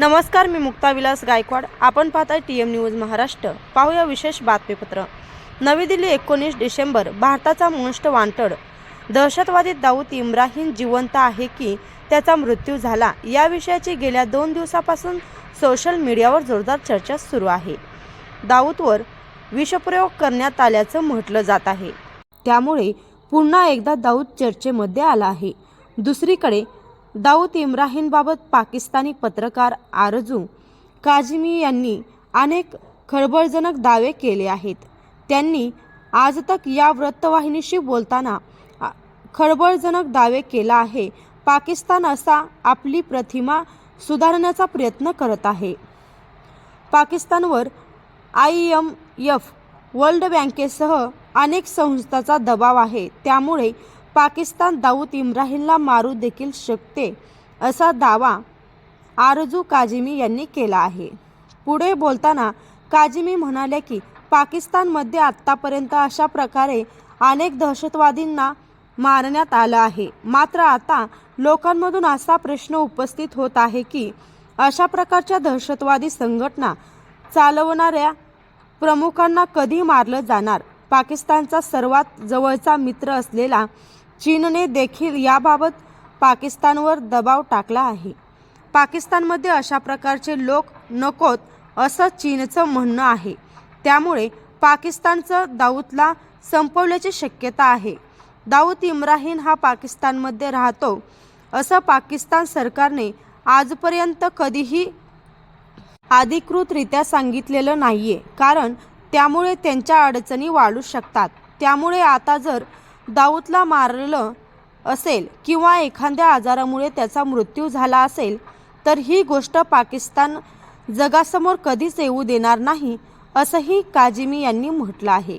नमस्कार मी मुक्ता विलास गायकवाड. आपण पाहताय टी एम न्यूज महाराष्ट्र. पाहूया विशेष बातमीपत्र. नवी दिल्ली एकोणीस डिसेंबर भारताचा मोस्ट वांटड. दहशतवादी दाऊद इम्राहिम जिवंत आहे की त्याचा मृत्यू झाला या विषयाची गेल्या दोन दिवसापासून सोशल मीडियावर जोरदार चर्चा सुरू आहे. दाऊदवर विषप्रयोग करण्यात आल्याचं म्हटलं जात आहे. त्यामुळे पुन्हा एकदा दाऊद चर्चेमध्ये आला आहे. दुसरीकडे दाऊद इम्राहीनबाबत पाकिस्तानी पत्रकार आरजू काझमी यांनी अनेक खळबळजनक दावे केले आहेत. त्यांनी आज तक या वृत्तवाहिनीशी बोलताना खळबळजनक दावे केला आहे. पाकिस्तान असा आपली प्रतिमा सुधारण्याचा प्रयत्न करत आहे. पाकिस्तानवर आय एम एफ वर्ल्ड बँकेसह अनेक संस्थांचा दबाव आहे. त्यामुळे पाकिस्तान दाऊद इम्राहिमला मारू देखील शकते असा दावा आरजू काजिमी यांनी केला आहे. पुढे बोलताना काजिमी म्हणाले की पाकिस्तानमध्ये आत्तापर्यंत अशा प्रकारे अनेक दहशतवादींना मारण्यात आलं आहे. मात्र आता लोकांमधून असा प्रश्न उपस्थित होत आहे की अशा प्रकारच्या दहशतवादी संघटना चालवणाऱ्या प्रमुखांना कधी मारलं जाणार? पाकिस्तानचा सर्वात जवळचा मित्र असलेला चीनने देखील याबाबत पाकिस्तानवर दबाव टाकला आहे. पाकिस्तानमध्ये अशा प्रकारचे लोक नकोत असं चीनचं म्हणणं आहे. त्यामुळे पाकिस्तानचं दाऊदला संपवल्याची शक्यता आहे. दाऊद इम्राहिम हा पाकिस्तानमध्ये राहतो असं पाकिस्तान सरकारने आजपर्यंत कधीही अधिकृतरित्या सांगितलेलं नाहीये. कारण त्यामुळे त्यांच्या अडचणी वाढू शकतात. त्यामुळे आता जर दाऊदला मारलं असेल किंवा एखाद्या आजारामुळे त्याचा मृत्यू झाला असेल तर ही गोष्ट पाकिस्तान जगासमोर कधीच येऊ देणार नाही असंही काजिमी यांनी म्हटलं आहे.